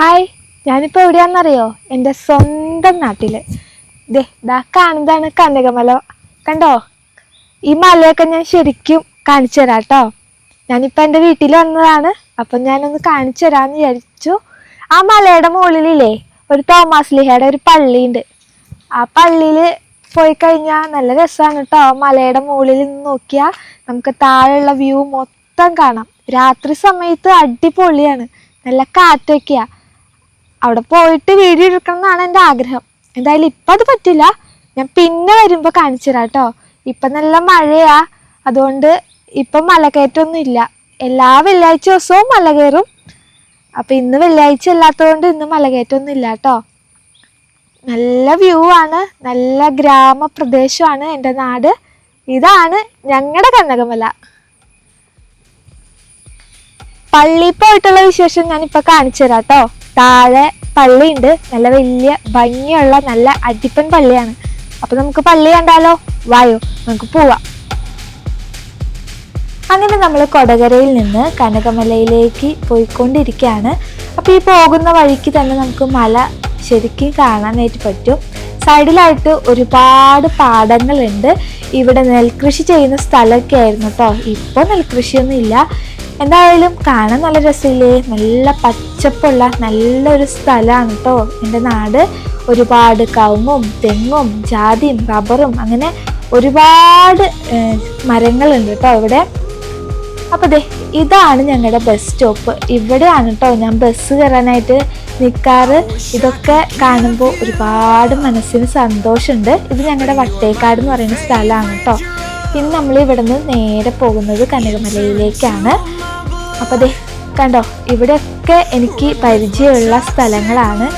Hi ഞാനിപ്പോൾ എവിടെയാണെന്നറിയോ? എന്റെ സ്വന്തം നാട്ടിൽ ദേ ദാ കാണുന്നതാണ് കനകമല. കണ്ടോ? ഈ മലയൊക്കെ ഞാൻ ശരിക്കും കാണിച്ചു തരാം കേട്ടോ. ഞാനിപ്പോൾ എന്റെ വീട്ടിൽ വന്നതാണ്. അപ്പം ഞാനൊന്ന് കാണിച്ചു തരാമെന്ന് വിചാരിച്ചു. ആ മലയുടെ മുകളിലില്ലേ ഒരു തോമാസ് ലിഹയുടെ ഒരു പള്ളിയുണ്ട്. ആ പള്ളിയിൽ പോയി കഴിഞ്ഞാൽ നല്ല രസമാണ് കേട്ടോ. മലയുടെ മുകളിൽ നിന്ന് നോക്കിയാൽ നമുക്ക് താഴെയുള്ള വ്യൂ മൊത്തം കാണാം. രാത്രി സമയത്ത് അടിപൊളിയാണ്. നല്ല കാറ്റൊക്കെയാ. അവിടെ പോയിട്ട് വീഡിയോ എടുക്കണം എന്നാണ് എന്റെ ആഗ്രഹം. എന്തായാലും ഇപ്പം അത് പറ്റില്ല. ഞാൻ പിന്നെ വരുമ്പോൾ കാണിച്ചു തരാം കേട്ടോ. ഇപ്പം നല്ല മഴയാ. അതുകൊണ്ട് ഇപ്പം മലകയറ്റമൊന്നും ഇല്ല. എല്ലാ വെള്ളിയാഴ്ച ദിവസവും മല കയറും. അപ്പം ഇന്ന് വെള്ളിയാഴ്ച അല്ലാത്തതുകൊണ്ട് ഇന്ന് മലകയറ്റമൊന്നും ഇല്ല കേട്ടോ. നല്ല വ്യൂ ആണ്. നല്ല ഗ്രാമപ്രദേശമാണ് എന്റെ നാട്. ഇതാണ് ഞങ്ങളുടെ കനകമല. പള്ളിയിൽ പോയിട്ടുള്ള വിശേഷം ഞാനിപ്പോൾ കാണിച്ചു തരാം കേട്ടോ. താഴെ പള്ളിയുണ്ട്. നല്ല വലിയ ഭംഗിയുള്ള നല്ല അടിപ്പൻ പള്ളിയാണ്. അപ്പൊ നമുക്ക് പള്ളി കണ്ടാലോ? വായോ നമുക്ക് പോവാം. അങ്ങനെ നമ്മൾ കൊടകരയിൽ നിന്ന് കനകമലയിലേക്ക് പോയിക്കൊണ്ടിരിക്കുകയാണ്. അപ്പോൾ ഈ പോകുന്ന വഴിക്ക് തന്നെ നമുക്ക് മല ശരിക്കും കാണാനായിട്ട് പറ്റും. സൈഡിലായിട്ട് ഒരുപാട് പാടങ്ങളുണ്ട്. ഇവിടെ നെൽകൃഷി ചെയ്യുന്ന സ്ഥലമൊക്കെ ആയിരുന്നു കേട്ടോ ഇപ്പോൾ നെൽകൃഷിയൊന്നും ഇല്ല എന്തായാലും കാണാൻ നല്ല രസമില്ലേ? നല്ല പച്ചപ്പുള്ള നല്ലൊരു സ്ഥലമാണ് കേട്ടോ എന്റെ നാട്. ഒരുപാട് കവുങ്ങും തെങ്ങും ജാതിയും റബ്ബറും അങ്ങനെ ഒരുപാട് മരങ്ങളുണ്ട് കേട്ടോ ഇവിടെ അപ്പൊ അതെ ഇതാണ് ഞങ്ങളുടെ ബസ് സ്റ്റോപ്പ് ഇവിടെയാണ് കേട്ടോ ഞാൻ ബസ് കയറാനായിട്ട് നിൽക്കാറ് ഇതൊക്കെ കാണുമ്പോൾ ഒരുപാട് മനസ്സിന് സന്തോഷമുണ്ട്. ഇത് ഞങ്ങളുടെ വട്ടേക്കാട് എന്ന് പറയുന്ന സ്ഥലമാണ് കേട്ടോ പിന്നെ നമ്മൾ ഇവിടെ നിന്ന് നേരെ പോകുന്നത് കനകമലയിലേക്കാണ്. അപ്പോൾ അതെ കണ്ടോ ഇവിടെയൊക്കെ എനിക്ക് പരിചയമുള്ള സ്ഥലങ്ങളാണ്.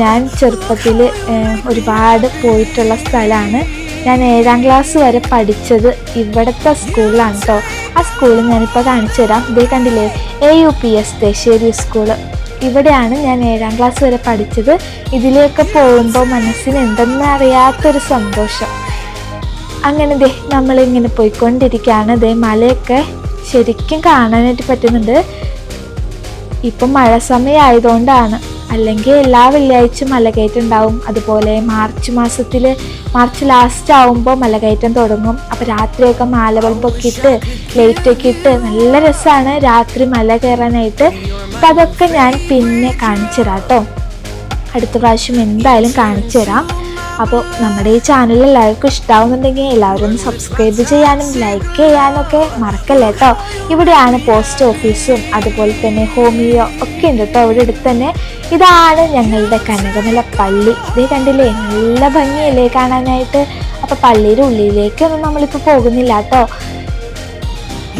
ഞാൻ ചെറുപ്പത്തിൽ ഒരുപാട് പോയിട്ടുള്ള സ്ഥലമാണ്. ഞാൻ ഏഴാം ക്ലാസ് വരെ പഠിച്ചത് ഇവിടുത്തെ സ്കൂളിലാണ് കേട്ടോ ആ സ്കൂൾ ഞാനിപ്പോൾ കാണിച്ചു തരാം. ഇതേ കണ്ടില്ലേ A U P S Thesseri school ഇവിടെയാണ് ഞാൻ ഏഴാം ക്ലാസ് വരെ പഠിച്ചത്. ഇതിലേക്ക് പോകുമ്പോൾ മനസ്സിന് എന്തെന്ന് അറിയാത്തൊരു സന്തോഷം. അങ്ങനെ ദേ നമ്മളിങ്ങനെ പോയിക്കൊണ്ടിരിക്കുകയാണ്. ദേ മലയൊക്കെ ശരിക്കും കാണാനായിട്ട് പറ്റുന്നുണ്ട്. ഇപ്പം മഴ സമയമായതുകൊണ്ടാണ് അല്ലെങ്കിൽ എല്ലാ വെള്ളിയാഴ്ചയും മലകയറ്റം ഉണ്ടാവും അതുപോലെ മാർച്ച് മാസത്തിൽ മാർച്ച് ലാസ്റ്റ് ആവുമ്പോൾ മലകയറ്റം തുടങ്ങും. അപ്പോൾ രാത്രിയൊക്കെ മാല ഇട്ട് ലൈറ്റൊക്കെ ഇട്ട് നല്ല രസമാണ് രാത്രി മല കയറാനായിട്ട്. അപ്പം അതൊക്കെ ഞാൻ പിന്നെ കാണിച്ചു തരാം കേട്ടോ. അടുത്ത പ്രാവശ്യം എന്തായാലും കാണിച്ചു തരാം അപ്പോൾ നമ്മുടെ ഈ ചാനൽ എല്ലാവർക്കും ഇഷ്ടമാവുന്നുണ്ടെങ്കിൽ എല്ലാവരും സബ്സ്ക്രൈബ് ചെയ്യാനും ലൈക്ക് ചെയ്യാനും ഒക്കെ മറക്കല്ലേ കേട്ടോ ഇവിടെയാണ് പോസ്റ്റ് ഓഫീസും അതുപോലെ തന്നെ ഹോമിയോ ഒക്കെ ഉണ്ട് കേട്ടോ ഇവിടെ അടുത്ത് തന്നെ ഇതാണ് ഞങ്ങളുടെ കനകമല പള്ളി. ഇതേ കണ്ടില്ലേ? നല്ല ഭംഗിയല്ലേ കാണാനായിട്ട്? അപ്പോൾ പള്ളിയുടെ ഉള്ളിലേക്കൊന്നും നമ്മളിപ്പോൾ പോകുന്നില്ല കേട്ടോ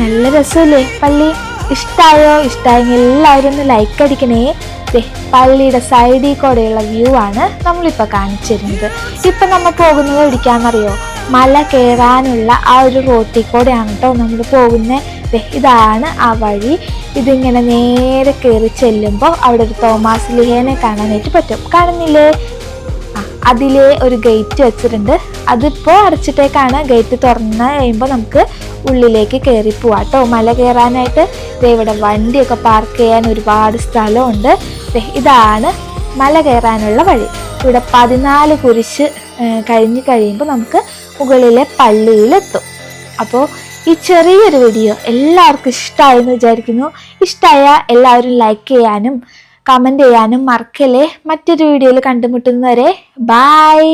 നല്ല രസമല്ലേ? പള്ളി ഇഷ്ടമായോ ഇഷ്ടമായെങ്കിൽ എല്ലാവരും ഒന്ന് ലൈക്ക് അടിക്കണേ. പള്ളിയുടെ സൈഡിൽ കൂടെയുള്ള വ്യൂ ആണ് നമ്മളിപ്പോൾ കാണിച്ചിരുന്നത്. ഇപ്പം നമ്മൾ പോകുന്നത് എവിടേക്കാണെന്നറിയോ മല കയറാനുള്ള ആ ഒരു റോട്ടിൽ കൂടെയാണ് കേട്ടോ നമ്മൾ പോകുന്നത് ഇതാണ് ആ വഴി. ഇതിങ്ങനെ നേരെ കയറി ചെല്ലുമ്പോൾ അവിടെ ഒരു തോമാസ് ലിഹേനെ കാണാനായിട്ട് പറ്റും. കാണുന്നില്ലേ? അതിലെ ഒരു ഗേറ്റ് വെച്ചിട്ടുണ്ട്. അതിപ്പോൾ അടച്ചിട്ടേക്കാണ് ഗേറ്റ് തുറന്ന് കഴിയുമ്പോൾ നമുക്ക് ഉള്ളിലേക്ക് കയറി പോവാം കേട്ടോ മല കയറാനായിട്ട് ഇവിടെ വണ്ടിയൊക്കെ പാർക്ക് ചെയ്യാൻ ഒരുപാട് സ്ഥലമുണ്ട്. ഇതാണ് മല കയറാനുള്ള വഴി. ഇവിടെ പതിനാല് കുരിശ് കഴിഞ്ഞു കഴിയുമ്പോൾ നമുക്ക് മുകളിലെ പള്ളിയിലെത്തും. അപ്പോൾ ഈ ചെറിയൊരു വീഡിയോ എല്ലാവർക്കും ഇഷ്ടമായെന്ന് വിചാരിക്കുന്നു. ഇഷ്ടമായ എല്ലാവരും ലൈക്ക് ചെയ്യാനും കമന്റ് ചെയ്യാനും മറക്കല്ലേ? മറ്റൊരു വീഡിയോയിൽ കണ്ടുമുട്ടുന്നവരെ ബായ്